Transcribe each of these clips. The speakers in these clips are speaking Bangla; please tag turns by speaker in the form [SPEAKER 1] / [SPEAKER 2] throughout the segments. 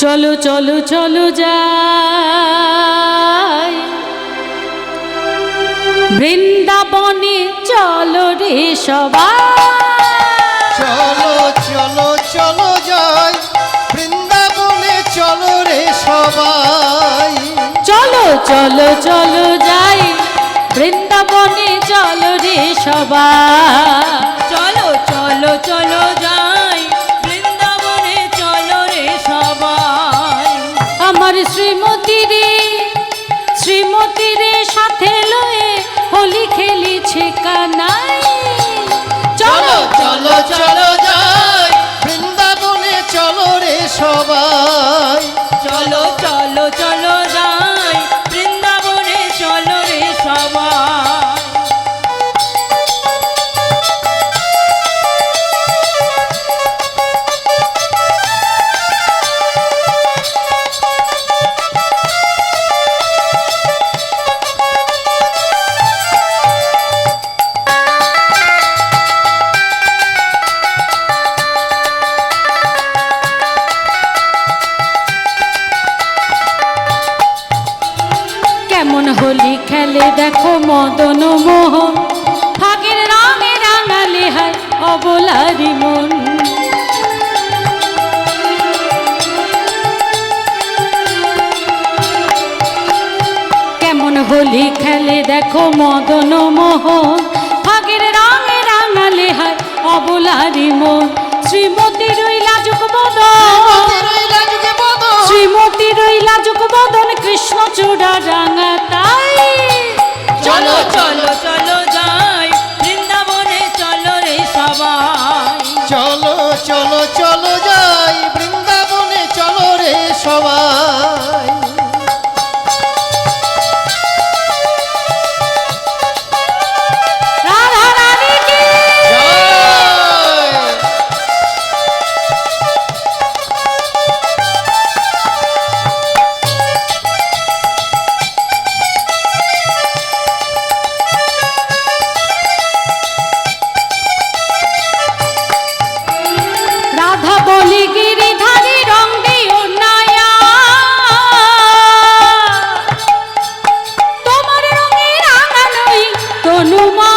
[SPEAKER 1] চলো চলো চলো যাই। বৃন্দাবনে চলো রে সবাই।
[SPEAKER 2] চলো চলো চলো যাই। বৃন্দাবনে চলো রে সবাই।
[SPEAKER 1] চলো চলো চলো যাই। বৃন্দাবনে চলো রে সবাই। শ্রীমতী রে শ্রীমতী রে সাথে লয়ে হোলি খেলিছে কানাই হোলি খেলে দেখো মদন মোহন। ফাগের রঙে রাঙালে হয় অবলারি মন। শ্রীমতী রই লাজুক বদন। শ্রীমতীর ওই লাজুক বদন কৃষ্ণ চূড়া রাঙা তাই।
[SPEAKER 3] চলো চলো চলো
[SPEAKER 1] হনুমান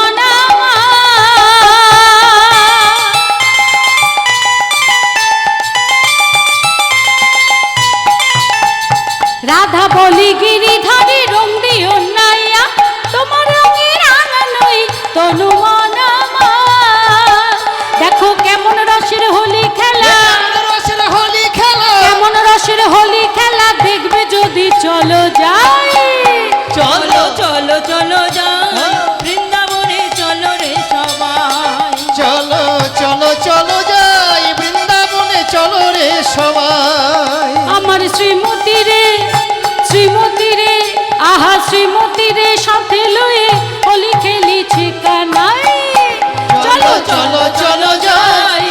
[SPEAKER 1] শ্রীমতী রে শ্রীমতী রে, আহা শ্রীমতী রে, সাথে লয়ে হোলি খেলিছি কানাই
[SPEAKER 2] চলো চলো চলো যাই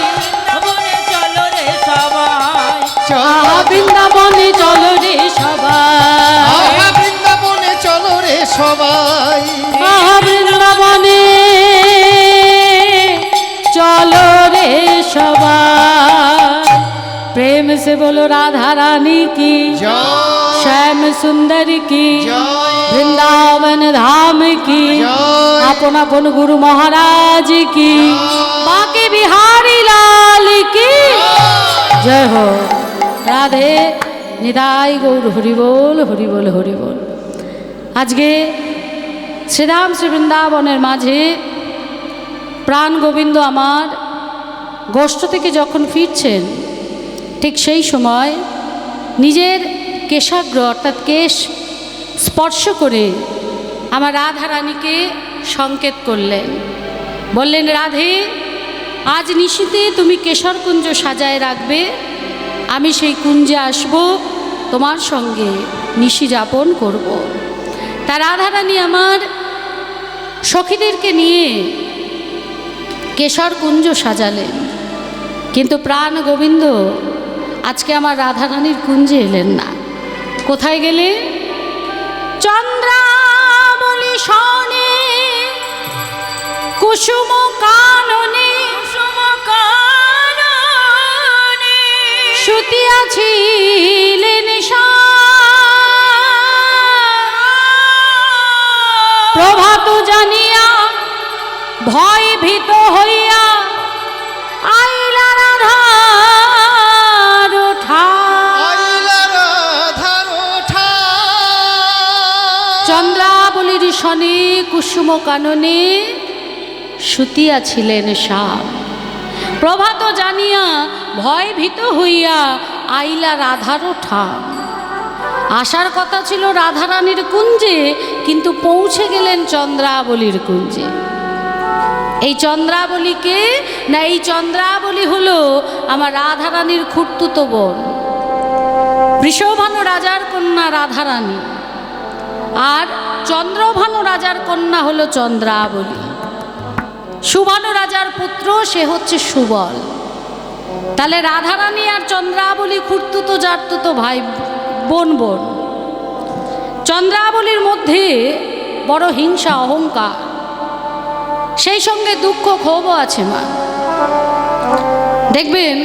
[SPEAKER 3] চলো রে সবাই।
[SPEAKER 1] বৃন্দাবনে চলো রে সবাই।
[SPEAKER 2] বৃন্দাবনে চলো রে সবাই।
[SPEAKER 1] से बोलो राधा रानी की
[SPEAKER 2] জয়
[SPEAKER 1] श्याम सुंदर की
[SPEAKER 2] জয়
[SPEAKER 1] वृंदावन धाम की
[SPEAKER 2] জয়
[SPEAKER 1] আপন আপন গুরু মহারাজ কি বাকে বিহারি লাল কি জয় হো রাধে নিতাই গৌর হরিবোল হরিবোল হরিবোল আজকে শ্রীরাম শ্রী বৃন্দাবনের মাঝে প্রাণ গোবিন্দ আমার গোষ্ঠ থেকে যখন ফিরছেন ঠিক সেই সময় নিজের কেশাগ্র, অর্থাৎ কেশ, স্পর্শ করে আমার রাধা রানীকে সংকেত করলেন। বললেন, রাধে, আজ নিশীতে তুমি কেশর কুঞ্জ সাজায় রাখবে। আমি সেই কুঞ্জে আসব, তোমার সঙ্গে নিশি যাপন করব। তা রাধা রানী আমার সখীদেরকে নিয়ে কেশর কুঞ্জ সাজালেন। কিন্তু প্রাণ গোবিন্দ আজকে আমার রাধা রাধারানীর কুঞ্জে এলেন না। কোথায় গেলে? চন্দ্রাবলী সনে, কুসুম কাননে
[SPEAKER 3] সুতিয়াছিলেন
[SPEAKER 1] প্রভাত জানিয়া ভয় ভীত হইয়া চন্দ্রাবলীর শনে কুসুম কাননে শুতিয়াছিলেন সাপ। প্রভাত জানিয়া ভয় ভীত হইয়া আইলা রাধারও ঠাম আসার কথা ছিল রাধারানীর কুঞ্জে, কিন্তু পৌঁছে গেলেন চন্দ্রাবলীর কুঞ্জে। এই চন্দ্রাবলীকে না এই চন্দ্রাবলী হলো আমার রাধারানীর খুঁড়তুতো বোন। বৃষভানু রাজার কন্যা রাধারানী। আর চন্দ্রভানু রাজার কন্যা হলো চন্দ্রাবলী। সুভানু রাজার পুত্র, সে হচ্ছে সুবল। তাহলে রাধারানী আর চন্দ্রাবলী খুঁড়তুতো, জারতুতো ভাই, বোন বোন। চন্দ্রাবলীর মধ্যে বড় হিংসা, অহংকার। সেই সঙ্গে দুঃখ, ক্ষোভও আছে মা। দেখবেন,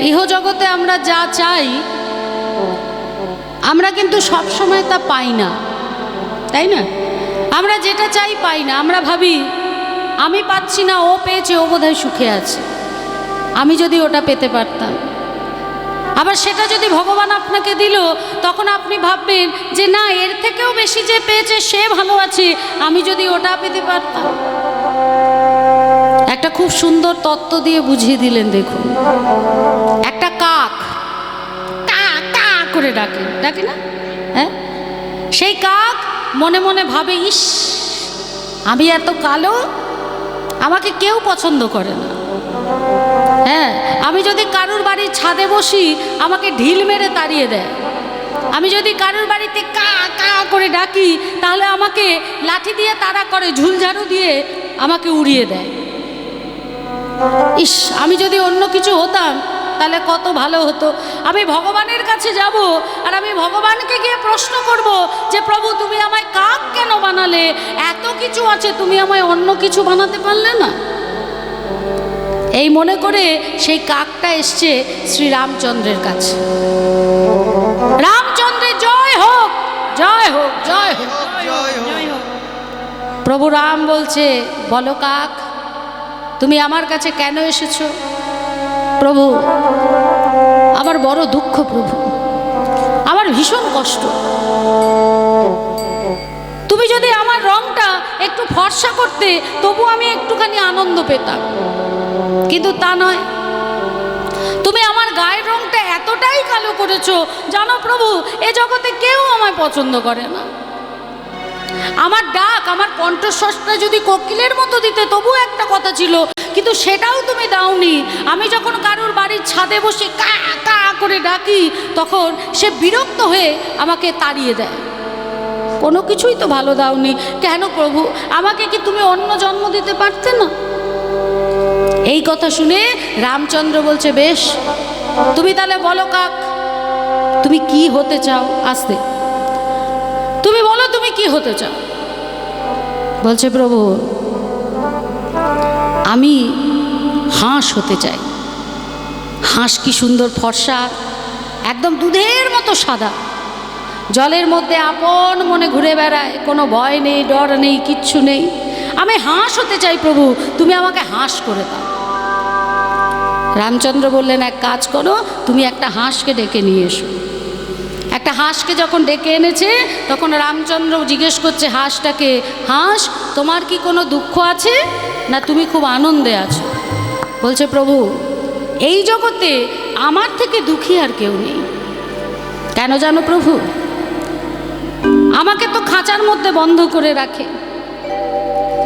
[SPEAKER 1] ইহজগতে আমরা যা চাই, আমরা কিন্তু সবসময় তা পাই না। তাই না? আমরা যেটা চাই পাই না, আমরা ভাবি, আমি পাচ্ছি না, ও পেয়েছে, ও বোধহয় সুখে আছে। আমি যদি ওটা পেতে পারতাম। আবার সেটা যদি ভগবান আপনাকে দিল, তখন আপনি ভাববেন যে না, এর থেকেও বেশি যে পেয়েছে, সে ভালো আছে, আমি যদি ওটা পেতে পারতাম। একটা খুব সুন্দর তত্ত্ব দিয়ে বুঝিয়ে দিলেন, দেখুন। একটা কাক, কা করে ডাকে। ডাকে না? হ্যাঁ? সেই কাক মনে মনে ভাবে, ইস, আমি এত কালো? আমাকে কেউ পছন্দ করে না। হ্যাঁ আমি যদি কারুর বাড়ির ছাদে বসি, আমাকে ঢিল মেরে তাড়িয়ে দেয়। আমি যদি কারুর বাড়িতে কা কা করে ডাকি, তাহলে আমাকে লাঠি দিয়ে তাড়া করে, ঝুলঝাড়ু দিয়ে আমাকে উড়িয়ে দেয়। ইস, আমি যদি অন্য কিছু হতাম তাহলে কত ভালো হতো। আমি ভগবানের কাছে যাব আর আমি ভগবানকে গিয়ে প্রশ্ন করব যে, প্রভু, তুমি আমায় কাক কেন বানালে? এত কিছু আছে, তুমি আমায় অন্য কিছু বানাতে পারলে না? এই মনে করে সেই কাকটা এসছে শ্রী রামচন্দ্রের কাছে। রামচন্দ্রের জয় হোক জয় হোক জয় হোক
[SPEAKER 2] জয় হোক।
[SPEAKER 1] প্রভু রাম বলছে, বলো কাক, তুমি আমার কাছে কেন এসেছ? প্রভু, আমার বড় দুঃখ প্রভু। আমার ভীষণ কষ্ট। তুমি যদি আমার রংটা একটু ফর্সা করতে, তবু আমি একটুখানি আনন্দ পেতাম। কিন্তু তা নয়। তুমি আমার গায়ের রংটা এতটাই কালো করেছ, জানো প্রভু, এ জগতে কেউ আমায় পছন্দ করে না। আমার ডাক, আমার কণ্ঠস্বরটা যদি কোকিলের মতো দিতে তবু একটা কথা ছিল, কিন্তু সেটাও তুমি দাওনি। আমি যখন কারুর বাড়ির ছাদে বসে কা কা করে ডাকি, তখন সে বিরক্ত হয়ে আমাকে তাড়িয়ে দেয়। কোনো কিছুই তো ভালো দাওনি। কেন প্রভু, আমাকে কি তুমি অন্য জন্ম দিতে পারতে না? এই কথা শুনে রামচন্দ্র বলছে, বেশ, তুমি তাহলে বলো কাক, তুমি কি হতে চাও? আসতে। কি হতে চাও? বলছে, প্রভু, আমি হাঁস হতে চাই। হাঁস কি সুন্দর ফর্সা, একদম দুধের মতো সাদা। জলের মধ্যে আপন মনে ঘুরে বেড়ায়, কোনো ভয় নেই, ডর নেই, কিচ্ছু নেই। আমি হাঁস হতে চাই, প্রভু, তুমি আমাকে হাঁস করে দাও। রামচন্দ্র বললেন, এক কাজ করো, তুমি একটা হাঁসকে ডেকে নিয়ে এসো। একটা হাঁসকে যখন ডেকে এনেছে, তখন রামচন্দ্র জিজ্ঞেস করছে, হাঁসটাকে, হাঁস, তোমার কি কোনো দুঃখ আছে? না, তুমি খুব আনন্দে আছো? বলছে, প্রভু, এই জগতে আমার থেকে দুঃখী আর কেউ নেই। কেন জানো প্রভু? আমাকে তো খাঁচার মধ্যে বন্ধ করে রাখে।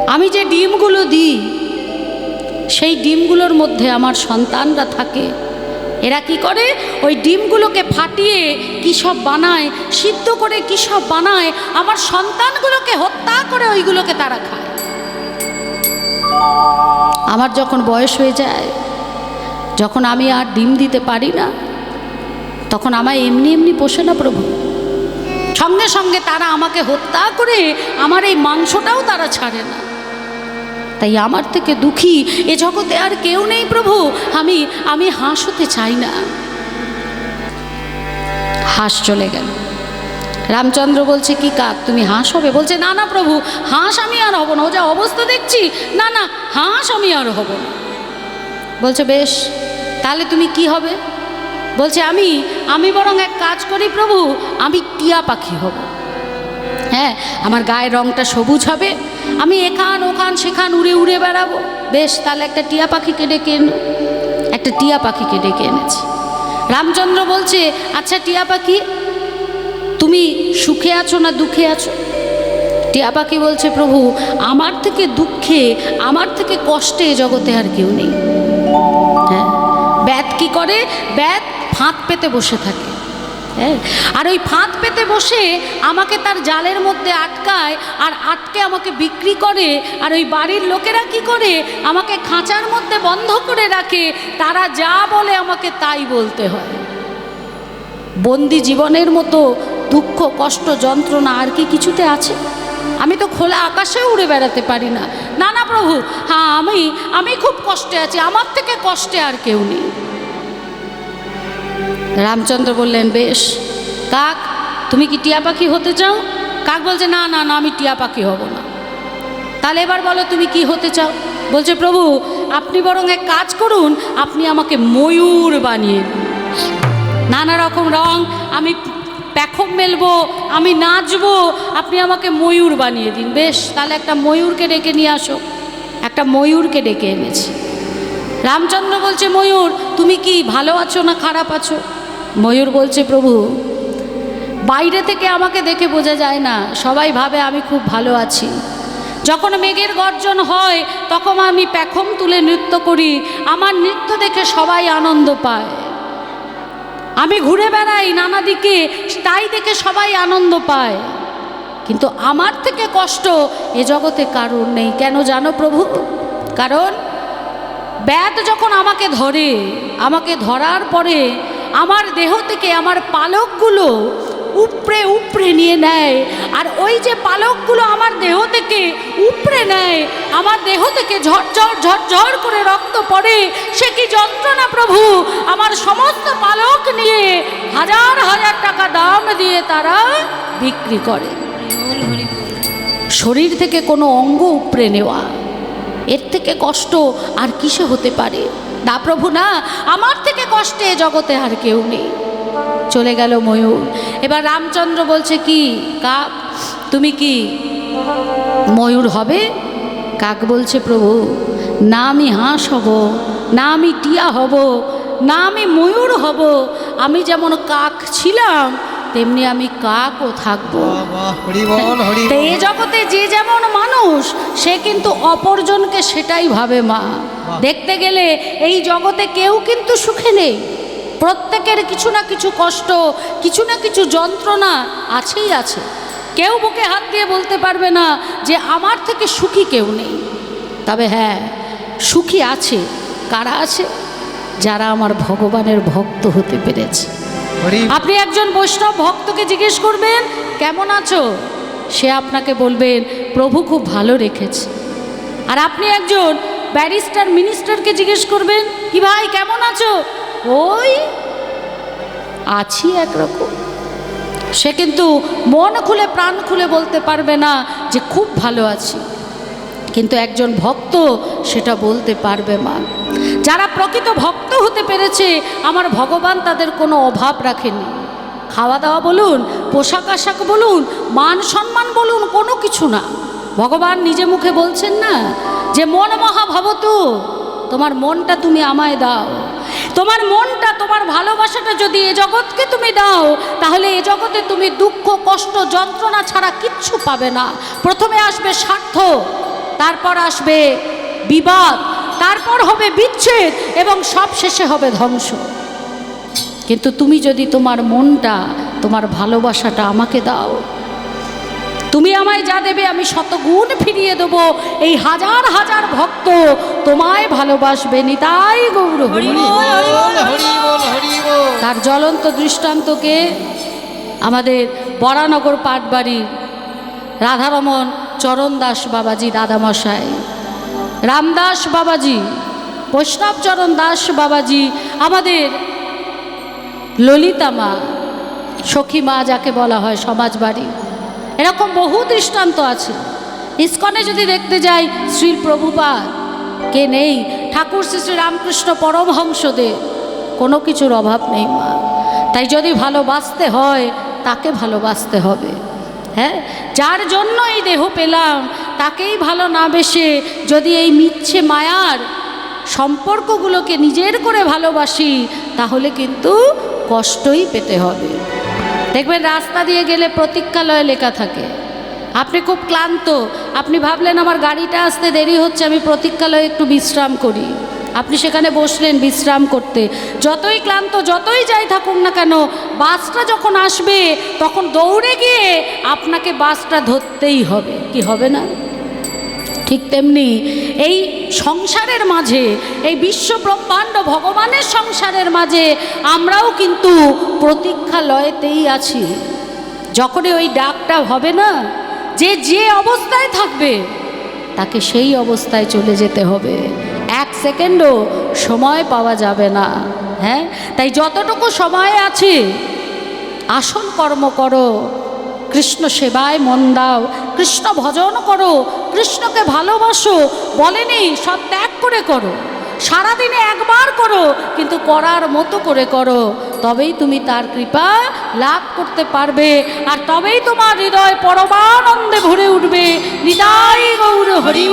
[SPEAKER 1] আমি যে ডিমগুলো দিই, সেই ডিমগুলোর মধ্যে আমার সন্তানরা থাকে। এরা কি করে? ওই ডিমগুলোকে ফাটিয়ে কী সব বানায়? সিদ্ধ করে কী সব বানায়? আমার সন্তানগুলোকে হত্যা করে ওইগুলোকে তারা খায়। আমার যখন বয়স হয়ে যায়, যখন আমি আর ডিম দিতে পারি না, তখন আমায় এমনি এমনি পোষে না প্রভু। সঙ্গে সঙ্গে তারা আমাকে হত্যা করে আমার এই মাংসটাও তারা ছাড়ে না। তাই আমার থেকে দুঃখী এ জগতে আর কেউ নেই প্রভু। আমি আমি হাঁস হতে চাই না। হাঁস চলে গেল। রামচন্দ্র বলছে, কি কাক, তুমি হাঁস হবে? বলছে, না না প্রভু, হাঁস আমি আর হব না। ও যা অবস্থা দেখছি, না না, হাঁস আমি আর হব বলছে, বেশ, তাহলে তুমি কি হবে? বলছে, আমি আমি বরং এক কাজ করি প্রভু, আমি টিয়া পাখি হব। হ্যাঁ আমার গায়ের রঙটা সবুজ হবে আমি এখান, ওখান, সেখান, উড়ে উড়ে বেড়াবো। বেশ, তাহলে একটা টিয়া পাখিকে ডেকে এনো, একটা টিয়া পাখিকে ডেকে এনেছি। রামচন্দ্র বলছে আচ্ছা টিয়া পাখি, তুমি সুখে আছো না দুঃখে আছো? টিয়া পাখি বলছে, প্রভু, আমার থেকে দুঃখে, আমার থেকে কষ্টে জগতে আর কেউ নেই। হ্যাঁ? ব্যাত কি করে? ব্যাত ফাঁদ পেতে বসে থাকে। আর ওই ফাঁদ পেতে বসে আমাকে তার জালের মধ্যে আটকায় আর আটকে আমাকে বিক্রি করে, আর ওই বাড়ির লোকেরা কি করে? আমাকে খাঁচার মধ্যে বন্ধ করে রাখে। তারা যা বলে আমাকে তাই বলতে হয়। বন্দি জীবনের মতো দুঃখ, কষ্ট, যন্ত্রণা আর কি কিছুতে আছে? আমি তো খোলা আকাশেও উড়ে বেড়াতে পারি না। না না প্রভু হ্যাঁ আমি আমি খুব কষ্টে আছি। আমার থেকে কষ্টে আর কেউ নেই। রামচন্দ্র বললেন, বেশ। কাক, তুমি কি টিয়া পাখি হতে চাও? কাক বলছে, না না না, আমি টিয়া পাখি হব না। তাহলে এবার বলো, তুমি কি হতে চাও? বলছে, প্রভু, আপনি বরং এক কাজ করুন, আপনি আমাকে ময়ূর বানিয়ে নানা রকম রং, আমি প্যাখম মেলবো, আমি নাচবো, আপনি আমাকে ময়ূর বানিয়ে দিন। বেশ, তাহলে একটা ময়ূরকে ডেকে নিয়ে আসো। একটা ময়ূরকে ডেকে এনেছি। রামচন্দ্র বলছে, ময়ূর, তুমি কি ভালো আছো না খারাপ আছো? ময়ূর বলছে, প্রভু, বাইরে থেকে আমাকে দেখে বোঝা যায় না। সবাই ভাবে আমি খুব ভালো আছি। যখন মেঘের গর্জন হয়, তখন আমি প্যাখম তুলে নৃত্য করি। আমার নৃত্য দেখে সবাই আনন্দ পায়। আমি ঘুরে বেড়াই নানা দিকে, তাই দেখে সবাই আনন্দ পায়। কিন্তু আমার থেকে কষ্ট এ জগতে কারণ নেই। কেন জানো প্রভু? কারণ ব্যাত যখন আমাকে ধরে, আমাকে ধরার পরে আমার দেহ থেকে আমার পালকগুলো উপড়ে উপড়ে নিয়ে নেয়। আর ওই যে পালকগুলো আমার দেহ থেকে উপড়ে নেয়, আমার দেহ থেকে ঝরঝর ঝরঝর করে রক্ত পড়ে, সে কি যন্ত্রণা প্রভু? আমার সমস্ত পালক নিয়ে হাজার হাজার টাকা দাম দিয়ে তারা বিক্রি করে। শরীর থেকে কোনো অঙ্গ উপড়ে নেওয়া। এর থেকে কষ্ট আর কিসে হতে পারে? না প্রভু, না, আমার থেকে কষ্টে জগতে আর কেউ নেই। চলে গেল ময়ূর। এবার রামচন্দ্র বলছে, কি, কাক? তুমি কি ময়ূর হবে? কাক বলছে, প্রভু, না আমি হাঁস হব, না আমি টিয়া হব, না আমি ময়ূর হব। আমি যেমন কাক ছিলাম তেমনি আমি কাকও থাকব।
[SPEAKER 2] বাহ হরি বল হরি
[SPEAKER 1] তো এ জগতে যে যেমন মানুষ সে কিন্তু অপরজনকে সেটাই ভাবে মা। দেখতে গেলে এই জগতে কেউ কিন্তু সুখে নেই। প্রত্যেকের কিছু না কিছু কষ্ট কিছু না কিছু যন্ত্রণা আছেই আছে। কেউ বুকে হাত দিয়ে বলতে পারবে না যে আমার থেকে সুখী কেউ নেই। তবে হ্যাঁ সুখী আছে। কারা আছে? যারা আমার ভগবানের ভক্ত হতে পেরেছে। আপনি একজন বৈষ্ণব ভক্তকে জিজ্ঞেস করবেন, কেমন আছো? সে আপনাকে বলবেন প্রভু খুব ভালো রেখেছে। আর আপনি একজন ব্যারিস্টার মিনিস্টারকে জিজ্ঞেস করবেন, কি ভাই, কেমন আছো? ওই আছি একরকম। সে কিন্তু মন খুলে, প্রাণ খুলে বলতে পারবে না যে, খুব ভালো আছি। কিন্তু একজন ভক্ত সেটা বলতে পারবে মা যারা প্রকৃত ভক্ত হতে পেরেছে, আমার ভগবান তাদের কোনো অভাব রাখেনি। খাওয়া দাওয়া বলুন, পোশাক আশাক বলুন, মান সম্মান বলুন, কোনো কিছু না। ভগবান নিজে মুখে বলছেন না যে, মন মহাভবতু, তোমার মনটা তুমি আমায় দাও। তোমার মনটা, তোমার ভালোবাসাটা যদি এ জগৎকে তুমি দাও, তাহলে এ জগতে তুমি দুঃখ, কষ্ট, যন্ত্রণা ছাড়া কিচ্ছু পাবে না। প্রথমে আসবে স্বার্থ তারপর আসবে বিবাদ তারপর হবে বিচ্ছেদ এবং সব শেষে হবে ধ্বংস। কিন্তু তুমি যদি তোমার মনটা তোমার ভালোবাসাটা আমাকে দাও তুমি আমায় যা দেবে আমি শতগুণ ফিরিয়ে দেবো। এই হাজার হাজার ভক্ত তোমায় ভালোবাসবে নিতাই গৌর তার জ্বলন্ত দৃষ্টান্তকে আমাদের বরানগর পাটবাড়ির রাধারমন চরণ দাস বাবাজি দাদামশাই। রামদাস বাবাজি, বৈষ্ণব চরণ দাস বাবাজি, আমাদের ললিতা মা, সখী মা যাকে বলা হয় সমাজ বাড়ি এরকম বহু দৃষ্টান্ত আছে। ইস্কনে যদি দেখতে যাই শ্রী প্রভুপাদ, কে নেই? ঠাকুর শ্রী শ্রী রামকৃষ্ণ পরমহংসদেব, কোনো কিছুর অভাব নেই মা। তাই যদি ভালোবাসতে হয়, তাকে ভালোবাসতে হবে। হ্যাঁ? যার জন্য এই দেহ পেলাম, তাকেই ভালো না বেসে যদি এই মিচ্ছে মায়ার সম্পর্কগুলোকে নিজের করে ভালোবাসি, তাহলে কিন্তু কষ্টই পেতে হবে। দেখবেন রাস্তা দিয়ে গেলে প্রতীক্ষালয়ে লেখা থাকে, আপনি খুব ক্লান্ত, আপনি ভাবলেন আমার গাড়িটা আসতে দেরি হচ্ছে, আমি প্রতীক্ষালয়ে একটু বিশ্রাম করি। আপনি সেখানে বসলেন বিশ্রাম করতে। যতই ক্লান্ত, যতই যাই থাকুন না কেন, বাসটা যখন আসবে, তখন দৌড়ে গিয়ে আপনাকে বাসটা ধরতেই হবে। কি হবে না? ঠিক তেমনি এই সংসারের মাঝে, এই বিশ্ব ব্রহ্মাণ্ড ভগবানের সংসারের মাঝে আমরাও কিন্তু প্রতীক্ষালয়েতেই আছি। যখনই ওই ডাকটা হবে না, যে যে অবস্থায় থাকবে, তাকে সেই অবস্থায় চলে যেতে হবে। এক সেকেন্ডও সময় পাওয়া যাবে না। হ্যাঁ? তাই যতটুকু সময় আছে আসল কর্ম করো, কৃষ্ণ সেবায় মন দাও, কৃষ্ণ ভজন করো, কৃষ্ণকে ভালোবাসো, বলেনি সব ত্যাগ করে করো, সারাদিনে একবার করো, কিন্তু করার মতো করে করো, তবেই তুমি তার কৃপা লাভ করতে পারবে, আর তবেই তোমার হৃদয় পরমানন্দে ভরে উঠবে। নিতাই গৌর হরি